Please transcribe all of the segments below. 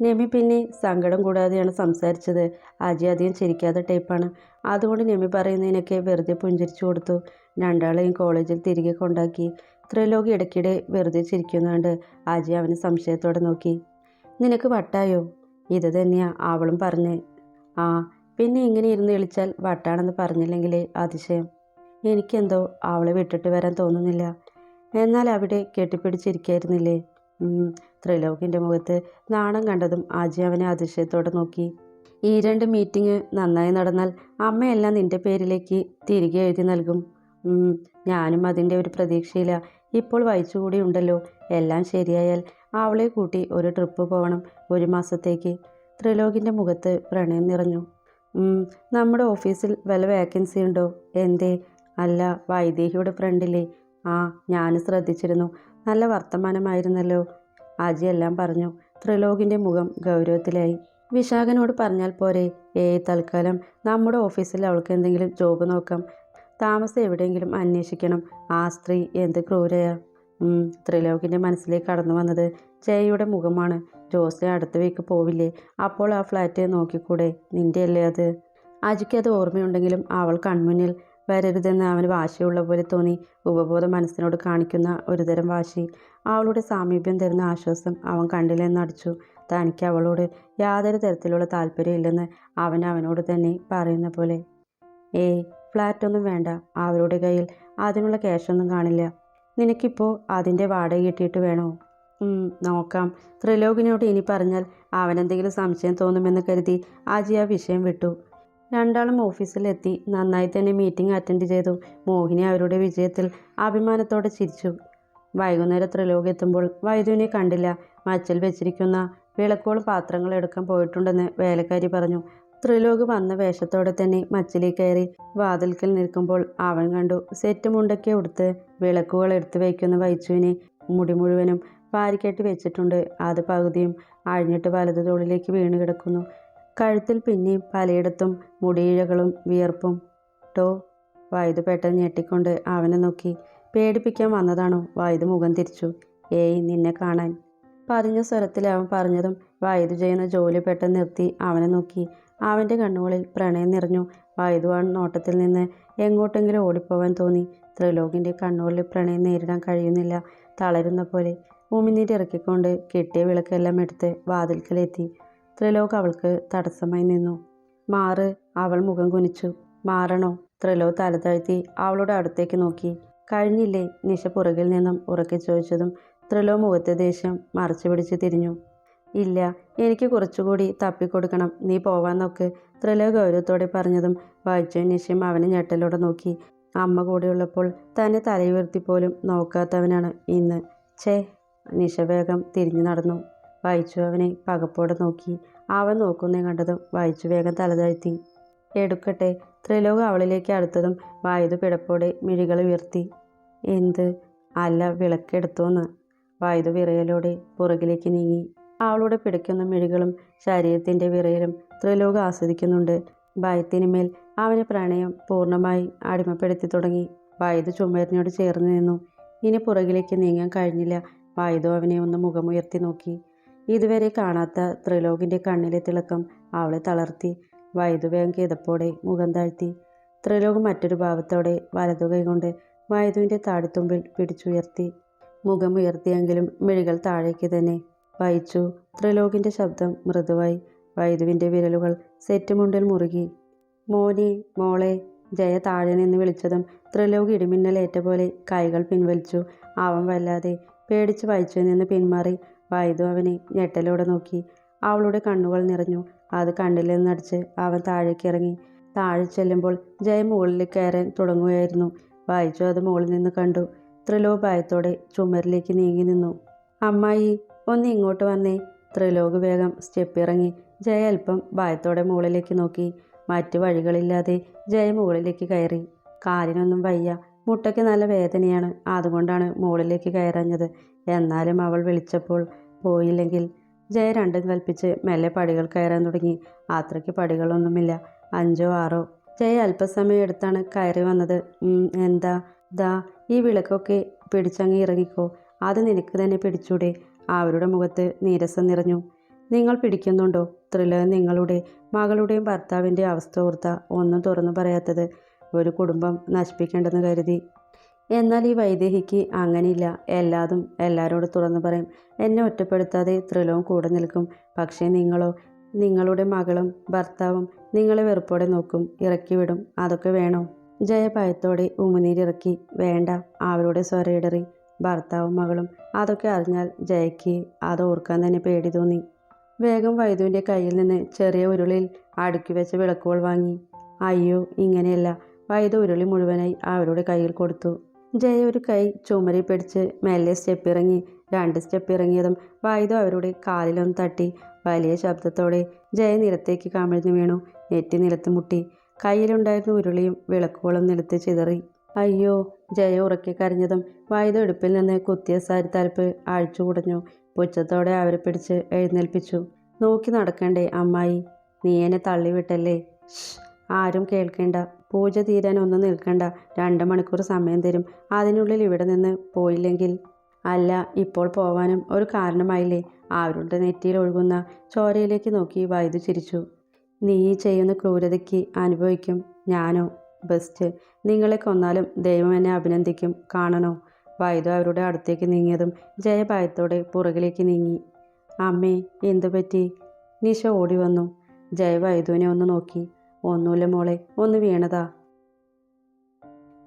നെമി പിന്നെ സങ്കടം കൂടാതെയാണ് സംസാരിച്ചത്. അജി അധികം ചിരിക്കാത്ത ടൈപ്പാണ് അതുകൊണ്ട് നെമി പറയുന്നതിനൊക്കെ വെറുതെ പുഞ്ചിരിച്ചു കൊടുത്തു. രണ്ടാളെയും കോളേജിൽ തിരികെ കൊണ്ടാക്കി. ത്രിലോകി ഇടയ്ക്കിടെ വെറുതെ ചിരിക്കുന്നുണ്ട്. അജി അവനെ സംശയത്തോടെ നോക്കി. നിനക്ക് വട്ടായോ? ഇത് തന്നെയാ അവളും പറഞ്ഞ്. ആ പിന്നെ ഇങ്ങനെ ഇരുന്ന് വിളിച്ചാൽ വട്ടാണെന്ന് പറഞ്ഞില്ലെങ്കിലേ അതിശയം. എനിക്കെന്തോ അവളെ വിട്ടിട്ട് വരാൻ തോന്നുന്നില്ല. എന്നാൽ അവിടെ കെട്ടിപ്പിടിച്ചിരിക്കായിരുന്നില്ലേ? ഉം, ത്രിലോകിന്റെ മുഖത്ത് നാണം കണ്ടതും ആജി അവനെ അതിശയത്തോടെ നോക്കി. ഈ രണ്ട് മീറ്റിംഗ് നന്നായി നടന്നാൽ അമ്മയെല്ലാം നിന്റെ പേരിലേക്ക് തിരികെ എഴുതി നൽകും. ഞാനും അതിന്റെ ഒരു പ്രതീക്ഷയില്ല ഇപ്പോൾ വായിച്ചുകൂടി ഉണ്ടല്ലോ. എല്ലാം ശരിയായാൽ അവളെ കൂട്ടി ഒരു ട്രിപ്പ് പോകണം ഒരു മാസത്തേക്ക്. ത്രിലോകിന്റെ മുഖത്ത് പ്രണയം നിറഞ്ഞു. നമ്മുടെ ഓഫീസിൽ വല്ല വേക്കൻസി ഉണ്ടോ? എന്തേ? അല്ല വൈദേഹിയുടെ ഫ്രണ്ടിലേ ആ ഞാൻ ശ്രദ്ധിച്ചിരുന്നു. നല്ല വർത്തമാനമായിരുന്നല്ലോ. ആജി എല്ലാം പറഞ്ഞു. ത്രിലോകിന്റെ മുഖം ഗൗരവത്തിലായി. വിശാഖനോട് പറഞ്ഞാൽ പോരെ ഏയ് തൽക്കാലം നമ്മുടെ ഓഫീസിൽ അവൾക്ക് എന്തെങ്കിലും ജോബ് നോക്കാം. താമസം എവിടെയെങ്കിലും അന്വേഷിക്കണം. ആ സ്ത്രീ എന്ത് ക്രൂരയാ? ത്രിലോകിന്റെ മനസ്സിലേക്ക് കടന്നു വന്നത് ജയയുടെ മുഖമാണ്. ജോസിനെ അടുത്ത വീക്ക് പോവില്ലേ? അപ്പോൾ ആ ഫ്ലാറ്റ് നോക്കിക്കൂടെ? നിന്റെ അല്ലേ അത്? അജിക്ക് അത് ഓർമ്മയുണ്ടെങ്കിലും അവൾ കൺമുന്നിൽ വരരുതെന്ന് അവന് വാശിയുള്ള പോലെ തോന്നി. ഉപബോധ മനസ്സിനോട് കാണിക്കുന്ന ഒരുതരം വാശി. അവളുടെ സാമീപ്യം തരുന്ന ആശ്വാസം അവൻ കണ്ടില്ലെന്നടിച്ചു തനിക്ക് അവളോട് യാതൊരു തരത്തിലുള്ള താല്പര്യമില്ലെന്ന് അവൻ അവനോട് തന്നെ പറയുന്ന പോലെ. ഏയ് ഫ്ലാറ്റൊന്നും വേണ്ട. അവരുടെ കയ്യിൽ അതിനുള്ള ക്യാഷൊന്നും കാണില്ല. നിനക്കിപ്പോൾ അതിന്റെ വാടക കിട്ടിയിട്ട് വേണോ? നോക്കാം. ത്രിലോകിനോട് ഇനി പറഞ്ഞാൽ അവനെന്തെങ്കിലും സംശയം തോന്നുമെന്ന് കരുതി ആജി ആ വിഷയം വിട്ടു. രണ്ടാളും ഓഫീസിലെത്തി. നന്നായി തന്നെ മീറ്റിംഗ് അറ്റൻഡ് ചെയ്തു. മോഹിനി അവരുടെ വിജയത്തിൽ അഭിമാനത്തോടെ ചിരിച്ചു. വൈകുന്നേരം ത്രിലോക് എത്തുമ്പോൾ വൈദ്യുവിനെ കണ്ടില്ല. മച്ചിൽ വെച്ചിരിക്കുന്ന വിളക്കോളും പാത്രങ്ങൾ എടുക്കാൻ പോയിട്ടുണ്ടെന്ന് വേലക്കാരി പറഞ്ഞു. ത്രിലോക് വന്ന വേഷത്തോടെ തന്നെ മച്ചിലേ കയറി വാതിൽക്കൽ നിൽക്കുമ്പോൾ അവൻ കണ്ടു സെറ്റ് മുണ്ടൊക്കെ ഉടുത്ത് വിളക്കുകൾ എടുത്തു വയ്ക്കുന്ന വൈച്ചുവിനെ മുടി മുഴുവനും വാരിക്കെട്ടി വെച്ചിട്ടുണ്ട്. അത് പകുതിയും അഴിഞ്ഞിട്ട് വലതു തോളിലേക്ക് വീണ് കിടക്കുന്നു. കഴുത്തിൽ പിന്നെ പലയിടത്തും മുടിയിഴകളും വിയർപ്പും. ടോ വായുത് പെട്ടെന്ന് ഞെട്ടിക്കൊണ്ട് അവനെ നോക്കി. പേടിപ്പിക്കാൻ വന്നതാണോ? വൈദു മുഖം തിരിച്ചു. ഏയ് നിന്നെ കാണാൻ. പതിഞ്ഞ സ്വരത്തിൽ അവൻ പറഞ്ഞതും വൈദു ചെയ്യുന്ന ജോലി പെട്ടെന്ന് നിർത്തി അവനെ നോക്കി. അവന്റെ കണ്ണുകളിൽ പ്രണയം നിറഞ്ഞു. വായുതുവാൻ നോട്ടത്തിൽ നിന്ന് എങ്ങോട്ടെങ്കിലും ഓടിപ്പോവാൻ തോന്നി. ത്രിലോകിന്റെ കണ്ണുകളിൽ പ്രണയം നേരിടാൻ കഴിയുന്നില്ല. തളരുന്ന പോലെ ഉമിനീരിറക്കിക്കൊണ്ട് കിട്ടിയ വിളക്കെല്ലാം എടുത്ത് വാതിൽക്കലെത്തി. ത്രിലോക് അവൾക്ക് തടസ്സമായി നിന്നു. മാറ് അവൾ മുഖം കുനിച്ചു. മാറണോ? ത്രിലോക് തല താഴ്ത്തി അവളുടെ അടുത്തേക്ക് നോക്കി. കഴിഞ്ഞില്ലേ? നിശ പുറകിൽ നിന്നും ഉറക്കി ചോദിച്ചതും ത്രിലോ മുഖത്തെ ദേഷ്യം മറച്ചു പിടിച്ച് തിരിഞ്ഞു. ഇല്ല എനിക്ക് കുറച്ചുകൂടി തപ്പിക്കൊടുക്കണം. നീ പോവാൻ നോക്ക്. ത്രിലോ ഗൗരവത്തോടെ പറഞ്ഞതും വായിച്ച നിശയും അവനെ ഞെട്ടലോടെ നോക്കി. അമ്മ കൂടെയുള്ളപ്പോൾ തന്നെ തലയുയർത്തി പോലും നോക്കാത്തവനാണ് ഇന്ന്. ഛേ നിശ വേഗം തിരിഞ്ഞു നടന്നു. വായിച്ചു അവനെ പകപ്പോടെ നോക്കി. അവൻ നോക്കുന്നേ കണ്ടതും വായിച്ചു വേഗം തലതാഴ്ത്തി എടുക്കട്ടെ ത്രിലോക അവളിലേക്ക് അടുത്തതും വായുതു പിടപ്പോടെ മിഴികൾ ഉയർത്തി. എന്ത്? അല്ല വിളക്കെടുത്തോന്ന് വായുതു വിറയലോടെ പുറകിലേക്ക് നീങ്ങി. അവളുടെ പിടയ്ക്കുന്ന മിഴികളും ശരീരത്തിന്റെ വിറയലും ത്രിലോക ആസ്വദിക്കുന്നുണ്ട്. ഭയത്തിനുമേൽ അവന് പ്രണയം പൂർണമായി അടിമപ്പെടുത്തി തുടങ്ങി. വായുതു ചുമരിനോട് ചേർന്ന് നിന്നു. ഇനി പുറകിലേക്ക് നീങ്ങാൻ കഴിഞ്ഞില്ല. വായുതു അവനെ ഒന്ന് മുഖമുയർത്തി നോക്കി. ഇതുവരെ കാണാത്ത ത്രിലോകിന്റെ കണ്ണിലെ തിളക്കം അവളെ തളർത്തി വൈദുവേഗം കിതപ്പോടെ മുഖം താഴ്ത്തി. ത്രിലോകം മറ്റൊരു ഭാവത്തോടെ വലതു കൈകൊണ്ട് വൈദുവിന്റെ താടിത്തുമ്പിൽ പിടിച്ചുയർത്തി. മുഖമുയർത്തിയെങ്കിലും മിഴികൾ താഴേക്ക് തന്നെ വായിച്ചു ത്രിലോകിന്റെ ശബ്ദം മൃദുവായി. വൈദുവിന്റെ വിരലുകൾ സെറ്റുമുണ്ടിൽ മുറുകി. മോനെ മോളെ ജയ താഴെ നിന്ന് വിളിച്ചതും ത്രിലോക് ഇടിമിന്നലേറ്റ പോലെ കൈകൾ പിൻവലിച്ചു. അവൻ വല്ലാതെ പേടിച്ച് വായിച്ചു നിന്ന് പിന്മാറി. വൈദ്യു അവനെ ഞെട്ടലോടെ നോക്കി. അവളുടെ കണ്ണുകൾ നിറഞ്ഞു. അത് കണ്ടില്ലെന്നടിച്ച് അവൻ താഴേക്ക് ഇറങ്ങി. താഴെ ചെല്ലുമ്പോൾ ജയ മുകളിൽ കയറാൻ തുടങ്ങുകയായിരുന്നു. വായിച്ചു അത് മുകളിൽ നിന്ന് കണ്ടു. ത്രിലോക് ഭയത്തോടെ ചുമരിലേക്ക് നീങ്ങി നിന്നു. അമ്മായി ഒന്ന് ഇങ്ങോട്ട് വന്നേ. ത്രിലോക് വേഗം സ്റ്റെപ്പ് ഇറങ്ങി ജയ അല്പം ഭയത്തോടെ മുകളിലേക്ക് നോക്കി. മറ്റു വഴികളില്ലാതെ ജയ മുകളിലേക്ക് കയറി. കാലിനൊന്നും വയ്യ. മുട്ടയ്ക്ക് നല്ല വേദനയാണ്. അതുകൊണ്ടാണ് മുകളിലേക്ക് കയറഞ്ഞത്. എന്നാലും അവൾ വിളിച്ചപ്പോൾ പോയില്ലെങ്കിൽ ജയ രണ്ടും കൽപ്പിച്ച് മെല്ലെ പടികൾ കയറാൻ തുടങ്ങി. അത്രയ്ക്ക് പടികളൊന്നുമില്ല. അഞ്ചോ ആറോ. ജയ അല്പസമയം എടുത്താണ് കയറി വന്നത്. എന്താ? ദാ ഈ വിളക്കൊക്കെ പിടിച്ചങ്ങ് ഇറങ്ങിക്കോ. അത് നിനക്ക് തന്നെ പിടിച്ചൂടെ. അവരുടെ മുഖത്ത് നീരസം നിറഞ്ഞു. നിങ്ങൾ പിടിക്കുന്നുണ്ടോ? ത്രില നിങ്ങളുടെ മകളുടെയും ഭർത്താവിന്റെ അവസ്ഥ ഓർത്ത ഒന്നും തുറന്നു പറയാത്തത്. ഒരു കുടുംബം നശിപ്പിക്കേണ്ടെന്ന് കരുതി. എന്നാൽ ഈ വൈദേഹിക്ക് അങ്ങനെയില്ല എല്ലാതും എല്ലാവരോടും തുറന്നു പറയും. എന്നെ ഒറ്റപ്പെടുത്താതെ ത്രിലവും കൂടെ നിൽക്കും. പക്ഷേ നിങ്ങളോ നിങ്ങളുടെ മകളും ഭർത്താവും നിങ്ങളെ വെറുപ്പോടെ നോക്കും. ഇറക്കി വിടും. അതൊക്കെ വേണോ? ജയ ഭയത്തോടെ ഉമിനീരിറക്കി. വേണ്ട. അവരുടെ സ്വരയിടറി. ഭർത്താവും മകളും. അതൊക്കെ അറിഞ്ഞാൽ ജയയ്ക്ക് അത് ഓർക്കാൻ തന്നെ പേടി തോന്നി. വേഗം വൈദുവിന്റെ കയ്യിൽ നിന്ന് ചെറിയ ഉരുളിയിൽ അടുക്കി വെച്ച വിളക്കുകൾ വാങ്ങി. അയ്യോ ഇങ്ങനെയല്ല. വൈദ ഉരുളി മുഴുവനായി അവരുടെ കയ്യിൽ കൊടുത്തു. ജയ ഒരു കൈ ചുമരി പിടിച്ച് മെല്ലെ സ്റ്റെപ്പ് ഇറങ്ങി രണ്ട് സ്റ്റെപ്പ് ഇറങ്ങിയതും വൈദ അവരുടെ കാലിലൊന്ന് തട്ടി. വലിയ ശബ്ദത്തോടെ ജയ നിലത്തേക്ക് കമിഴ്ന്നു വീണു. നെറ്റി നിലത്ത് മുട്ടി. കയ്യിലുണ്ടായിരുന്ന ഉരുളിയും വിളക്കുകളും നിലത്ത് ചിതറി. അയ്യോ ജയ ഉറക്കി കരഞ്ഞതും വൈദ എടുപ്പിൽ നിന്ന് കുത്തിയ സാരി തലപ്പ് അഴിച്ചു കുടഞ്ഞു. പുച്ഛത്തോടെ അവരെ പിടിച്ച് എഴുന്നേൽപ്പിച്ചു. നോക്കി നടക്കണ്ടേ അമ്മായി. നീ എന്നെ തള്ളിവിട്ടല്ലേ? ആരും കേൾക്കേണ്ട. പൂജ തീരാൻ ഒന്നും നിൽക്കണ്ട. രണ്ട് മണിക്കൂർ സമയം തരും. അതിനുള്ളിൽ ഇവിടെ നിന്ന് പോയില്ലെങ്കിൽ? അല്ല ഇപ്പോൾ പോവാനും ഒരു കാരണമായില്ലേ? അവരുടെ നെറ്റിയിൽ ഒഴുകുന്ന? ചോരയിലേക്ക് നോക്കി വൈദ്യു ചിരിച്ചു. നീ ചെയ്യുന്ന ക്രൂരതയ്ക്ക് അനുഭവിക്കും. ഞാനോ? ബെസ്റ്റ്. നിങ്ങളെ കൊന്നാലും ദൈവം എന്നെ അഭിനന്ദിക്കും. കാണണോ? വൈദ്യു അവരുടെ അടുത്തേക്ക് നീങ്ങിയതും ജയ ഭയത്തോടെ പുറകിലേക്ക് നീങ്ങി. അമ്മേ എന്തു പറ്റി നിഷ ഓടി വന്നു. ജയ ഒന്ന് നോക്കി. ഒന്നുമില്ല മോളെ ഒന്ന് വീണതാ.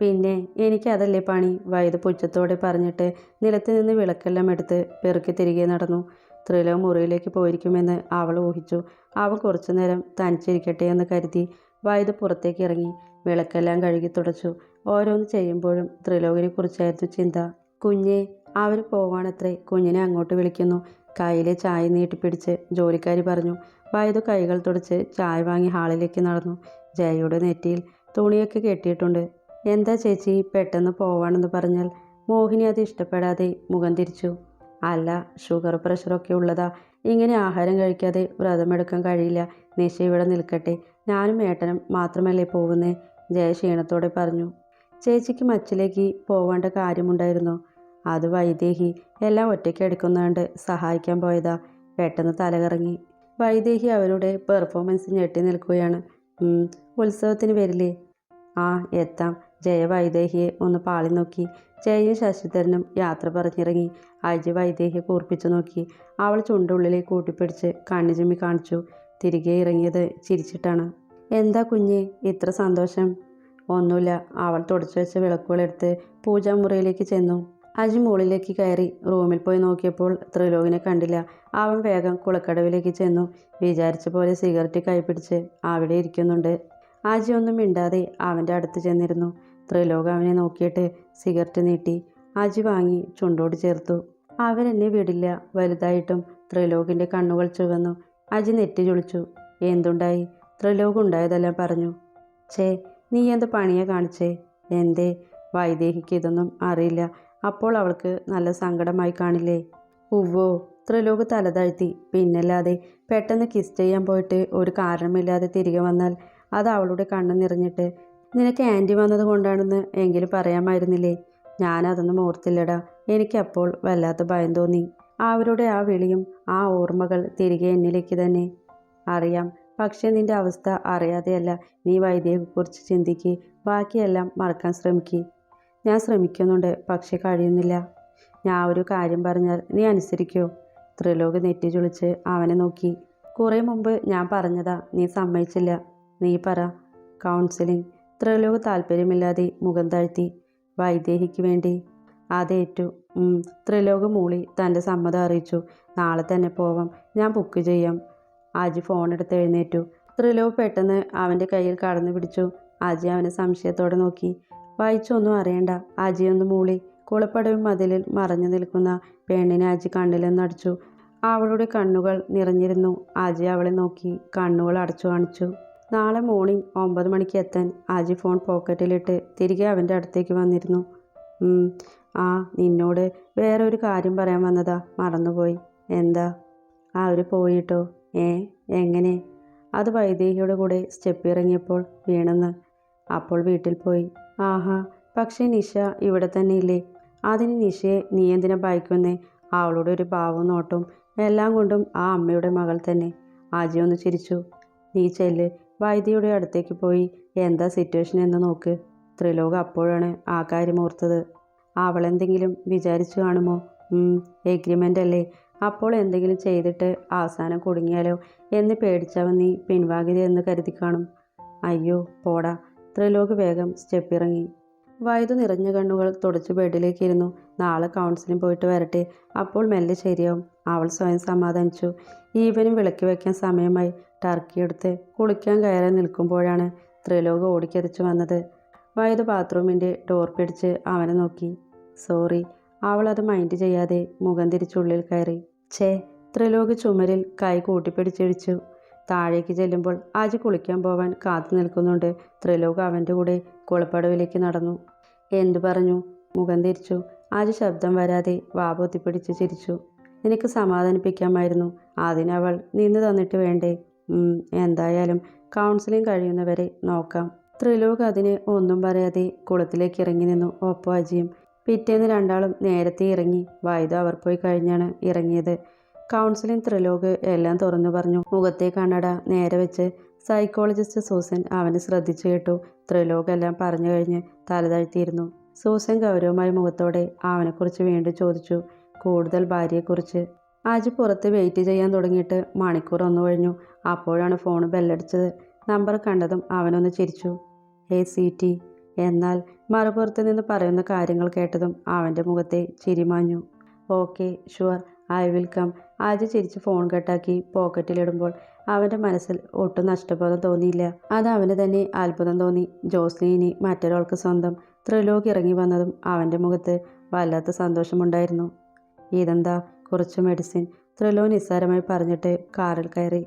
പിന്നെ എനിക്കതല്ലേ പണി? വയത് പുച്ഛത്തോടെ പറഞ്ഞിട്ട് നിലത്ത് നിന്ന് വിളക്കെല്ലാം എടുത്ത് പെറുക്കി തിരികെ നടന്നു. ത്രിലോ മുറിയിലേക്ക് പോയിരിക്കുമെന്ന് അവൾ ഊഹിച്ചു. അവൻ കുറച്ചു നേരം തനിച്ചിരിക്കട്ടെ എന്ന് കരുതി വയത് പുറത്തേക്ക് ഇറങ്ങി വിളക്കെല്ലാം കഴുകി തുടച്ചു. ഓരോന്ന് ചെയ്യുമ്പോഴും ത്രിലോകിനെ കുറിച്ചായിരുന്നു ചിന്ത. കുഞ്ഞെ അവർ പോവാണത്രേ കുഞ്ഞിനെ അങ്ങോട്ട് വിളിക്കുന്നു. കയ്യിലെ ചായ നീട്ടിപ്പിടിച്ച് ജോലിക്കാരി പറഞ്ഞു വൈദ്യു കൈകൾ തുടച്ച് ചായ വാങ്ങി ഹാളിലേക്ക് നടന്നു. ജയയുടെ നെറ്റിയിൽ തുണിയൊക്കെ കെട്ടിയിട്ടുണ്ട്. എന്താ ചേച്ചി പെട്ടെന്ന് പോവാണെന്ന് പറഞ്ഞാൽ മോഹിനി അത് ഇഷ്ടപ്പെടാതെ മുഖം തിരിച്ചു. അല്ല ഷുഗർ പ്രഷറൊക്കെ ഉള്ളതാ. ഇങ്ങനെ ആഹാരം കഴിക്കാതെ വ്രതമെടുക്കാൻ കഴിയില്ല. നിശ ഇവിടെ നിൽക്കട്ടെ. ഞാനും ഏട്ടനും മാത്രമല്ലേ പോകുന്നേ ജയ ക്ഷീണത്തോടെ പറഞ്ഞു. ചേച്ചിക്ക് മച്ചിലേക്ക് പോവേണ്ട കാര്യമുണ്ടായിരുന്നു? അത് വൈദേഹി എല്ലാം ഒറ്റയ്ക്ക് എടുക്കുന്നതുകൊണ്ട് സഹായിക്കാൻ പോയതാ. പെട്ടെന്ന് തലകറങ്ങി. വൈദേഹി അവരുടെ പെർഫോമൻസ് ഞെട്ടി നിൽക്കുകയാണ്. "ഉം, ഉത്സവത്തിന് വരില്ലേ? ആ എത്താം. ജയ വൈദേഹിയെ ഒന്ന് പാളി നോക്കി. ജയയും ശശിധരനും യാത്ര പറഞ്ഞിറങ്ങി. അജി വൈദേഹിയെ കൂർപ്പിച്ചു നോക്കി. അവൾ ചുണ്ടുള്ളിലെ കൂട്ടിപ്പിടിച്ച് കണ്ണു ചിമ്മി കാണിച്ചു. തിരികെ ഇറങ്ങിയത് ചിരിച്ചിട്ടാണ്. എന്താ കുഞ്ഞെ ഇത്ര സന്തോഷം? ഒന്നുമില്ല. അവൾ തുടച്ചു വെച്ച വിളക്കുകളെടുത്ത് പൂജാമുറിയിലേക്ക് ചെന്നു. അജി മുകളിലേക്ക് കയറി റൂമിൽ പോയി നോക്കിയപ്പോൾ ത്രിലോകിനെ കണ്ടില്ല. അവൻ വേഗം കുളക്കടവിലേക്ക് ചെന്നു. വിചാരിച്ച പോലെ സിഗരറ്റ് കൈപ്പിടിച്ച് അവിടെ ഇരിക്കുന്നുണ്ട്. അജി ഒന്നും മിണ്ടാതെ അവന്റെ അടുത്ത് ചെന്നിരുന്നു. ത്രിലോക അവനെ നോക്കിയിട്ട് സിഗരറ്റ് നീട്ടി അജി വാങ്ങി ചുണ്ടോട് ചേർത്തു. അവരെന്നെ വിടില്ല. വലുതായിട്ടും ത്രിലോകിന്റെ കണ്ണുകൾ ചുവന്നു. അജി നെറ്റി ചുളിച്ചു എന്തുണ്ടായി? ത്രിലോകം ഉണ്ടായതെല്ലാം പറഞ്ഞു. ചേ നീ എന്ത് പണിയാ കാണിച്ചേ? എന്തേ വൈദേഹിക്ക് ഇതൊന്നും അറിയില്ല. അപ്പോൾ അവൾക്ക് നല്ല സങ്കടമായി കാണില്ലേ? ഉവ്വോ ത്രിലോക് തലതാഴ്ത്തി പിന്നല്ലാതെ പെട്ടെന്ന് കിസ് ചെയ്യാൻ പോയിട്ട് ഒരു കാരണമില്ലാതെ തിരികെ വന്നാൽ അത് അവളുടെ കണ്ണ് നിറഞ്ഞിട്ട് നിനക്ക് ആന്റി വന്നത് കൊണ്ടാണെന്ന് എങ്കിലും പറയാമായിരുന്നില്ലേ? ഞാനതൊന്നും ഓർത്തില്ലടാ. എനിക്കപ്പോൾ വല്ലാത്ത ഭയം തോന്നി. അവരുടെ ആ വിളിയും ആ ഓർമ്മകൾ തിരികെ എന്നിലേക്ക് തന്നെ. അറിയാം പക്ഷേ നിന്റെ അവസ്ഥ അറിയാതെയല്ല. നീ വൈദ്യയെക്കുറിച്ച് ചിന്തിക്ക്. ബാക്കിയെല്ലാം മറക്കാൻ ശ്രമിക്ക്. ഞാൻ ശ്രമിക്കുന്നുണ്ട് പക്ഷേ കഴിയുന്നില്ല. ഞാൻ ഒരു കാര്യം പറഞ്ഞാൽ നീ അനുസരിക്കോ. ത്രിലോക് നെറ്റി ചുളിച്ച് അവനെ നോക്കി. കുറേ മുമ്പ് ഞാൻ പറഞ്ഞതാ നീ സമ്മതിച്ചില്ല. നീ പറ. കൗൺസിലിംഗ്. ത്രിലോക് താല്പര്യമില്ലാതെ മുഖം താഴ്ത്തി. വൈദേഹിക്ക് വേണ്ടി. അതേറ്റു ത്രിലോക് മൂളി തന്റെ സമ്മതം അറിയിച്ചു. നാളെ തന്നെ പോവാം. ഞാൻ ബുക്ക് ചെയ്യാം. അജി ഫോണെടുത്ത് എഴുന്നേറ്റു. ത്രിലോക് പെട്ടെന്ന് അവന്റെ കയ്യിൽ കടന്നു പിടിച്ചു. അജി അവനെ സംശയത്തോടെ നോക്കി. വായിച്ചൊന്നും അറിയണ്ട. അജി ഒന്ന് മൂളി. കുളപ്പടവും മതിലിൽ മറഞ്ഞു നിൽക്കുന്ന പെണ്ണിനെ അജി കണ്ണിലെന്നടിച്ചു അവളുടെ കണ്ണുകൾ നിറഞ്ഞിരുന്നു. ആജി അവളെ നോക്കി കണ്ണുകൾ അടച്ചു കാണിച്ചു. നാളെ മോർണിംഗ് ഒമ്പത് മണിക്ക് എത്താൻ ആജി ഫോൺ പോക്കറ്റിലിട്ട് തിരികെ അവന്റെ അടുത്തേക്ക് വന്നിരുന്നു. ആ നിന്നോട് വേറെ ഒരു കാര്യം പറയാൻ വന്നതാ. മറന്നുപോയി. എന്താ? അവർ പോയിട്ടോ? ഏ എങ്ങനെ? അത് വൈദേഹിയുടെ കൂടെ സ്റ്റെപ്പ് ഇറങ്ങിയപ്പോൾ വീണെന്ന്. അപ്പോൾ വീട്ടിൽ പോയി. ആഹാ പക്ഷേ നിഷ ഇവിടെ തന്നെ ഇല്ലേ അതിന് നിഷയെ നീ എന്തിനാ ഭയക്കുന്നേ? അവളുടെ ഒരു ഭാവവും നോട്ടും എല്ലാം കൊണ്ടും ആ അമ്മയുടെ മകൾ തന്നെ. ആജി ഒന്ന് ചിരിച്ചു. നീ ചെല്ല്. വൈദ്യയുടെ അടുത്തേക്ക് പോയി. എന്താ സിറ്റുവേഷൻ എന്ന് നോക്ക്. ത്രിലോക അപ്പോഴാണ് ആ കാര്യം ഓർത്തത്. അവളെന്തെങ്കിലും വിചാരിച്ചു കാണുമോ? എഗ്രിമെന്റ് അല്ലേ? അപ്പോൾ എന്തെങ്കിലും ചെയ്തിട്ട് അവസാനം കുടുങ്ങിയാലോ? എന്ന് പേടിച്ചവൻ നീ പിൻവാങ്ങിയതെന്ന് കരുതി കാണും. അയ്യോ പോടാ. ത്രിലോക് വേഗം സ്റ്റെപ്പ് ഇറങ്ങി വയതു നിറഞ്ഞ കണ്ണുകൾ തുടച്ചു ബെഡിലേക്ക് ഇരുന്നു നാളെ കൗൺസിലിംഗ് പോയിട്ട് വരട്ടെ. അപ്പോൾ മെല്ലെ ശരിയാവും. അവൾ സ്വയം സമാധാനിച്ചു. ഈവനും വിളക്കി വയ്ക്കാൻ സമയമായി. ടർക്കി എടുത്ത് കുളിക്കാൻ കയറാൻ നിൽക്കുമ്പോഴാണ് ത്രിലോക് ഓടിക്കരച്ചു വന്നത്. വയതു ബാത്റൂമിന്റെ ഡോർ പിടിച്ച് അവനെ നോക്കി. സോറി അവൾ അത് മൈൻഡ് ചെയ്യാതെ മുഖം തിരിച്ചുള്ളിൽ കയറി. ഛേ ത്രിലോക് ചുമരിൽ കൈ കൂട്ടിപ്പിടിച്ചിടിച്ചു താഴേക്ക് ചെല്ലുമ്പോൾ ആജി കുളിക്കാൻ പോവാൻ കാത്തു നിൽക്കുന്നുണ്ട്. ത്രിലോക് അവന്റെ കൂടെ കുളപ്പടവിലേക്ക് നടന്നു. എന്തു പറഞ്ഞു? മുഖം തിരിച്ചു. ആജി ശബ്ദം വരാതെ വാപൊത്തിപ്പിടിച്ച് ചിരിച്ചു. നിനക്ക് സമാധാനിപ്പിക്കാമായിരുന്നു. അതിനവൾ നിന്ന് തന്നിട്ട് വേണ്ടേ? എന്തായാലും കൗൺസിലിംഗ് കഴിയുന്നവരെ നോക്കാം. ത്രിലോക് അതിന് ഒന്നും പറയാതെ കുളത്തിലേക്ക് ഇറങ്ങി നിന്നു. ഒപ്പം അജിയും പിറ്റേന്ന് രണ്ടാളും നേരത്തെ ഇറങ്ങി. വൈദ അവർ പോയി കഴിഞ്ഞാണ് ഇറങ്ങിയത്. കൗൺസിലിംഗ് ത്രിലോക് എല്ലാം തുറന്നു പറഞ്ഞു. മുഖത്തെ കണ്ണട നേരെ വെച്ച് സൈക്കോളജിസ്റ്റ് സൂസൻ അവനെ ശ്രദ്ധിച്ചു കേട്ടു. ത്രിലോക് എല്ലാം പറഞ്ഞു കഴിഞ്ഞ് തലതാഴ്ത്തിയിരുന്നു സൂസൻ ഗൗരവമായ മുഖത്തോടെ അവനെക്കുറിച്ച് വീണ്ടും ചോദിച്ചു. കൂടുതൽ ഭാര്യയെക്കുറിച്ച്. ആജ് പുറത്ത് വെയിറ്റ് ചെയ്യാൻ തുടങ്ങിയിട്ട് മണിക്കൂർ ഒന്നു കഴിഞ്ഞു. അപ്പോഴാണ് ഫോൺ ബെല്ലടിച്ചത് നമ്പർ കണ്ടതും അവനൊന്ന് ചിരിച്ചു. ഹേ സി ടി എന്നാൽ മറുപുറത്ത് നിന്ന് പറയുന്ന കാര്യങ്ങൾ കേട്ടതും അവന്റെ മുഖത്തെ ചിരിമാഞ്ഞു. Okay sure I will come. ആദ്യം ചിരിച്ച് ഫോൺ കട്ടാക്കി പോക്കറ്റിലിടുമ്പോൾ അവന്റെ മനസ്സിൽ ഒട്ടും നഷ്ടബോധം തോന്നിയില്ല. അത് അവന് തന്നെ അത്ഭുതം തോന്നി. ജോസ്ലിനി മറ്റൊരാൾക്ക് സ്വന്തം ത്രിലോക് ഇറങ്ങി വന്നതും അവന്റെ മുഖത്ത് വല്ലാത്ത സന്തോഷമുണ്ടായിരുന്നു. ഇതെന്താ? കുറച്ച് മെഡിസിൻ ത്രിലോ നിസ്സാരമായി പറഞ്ഞിട്ട് കാറിൽ കയറി.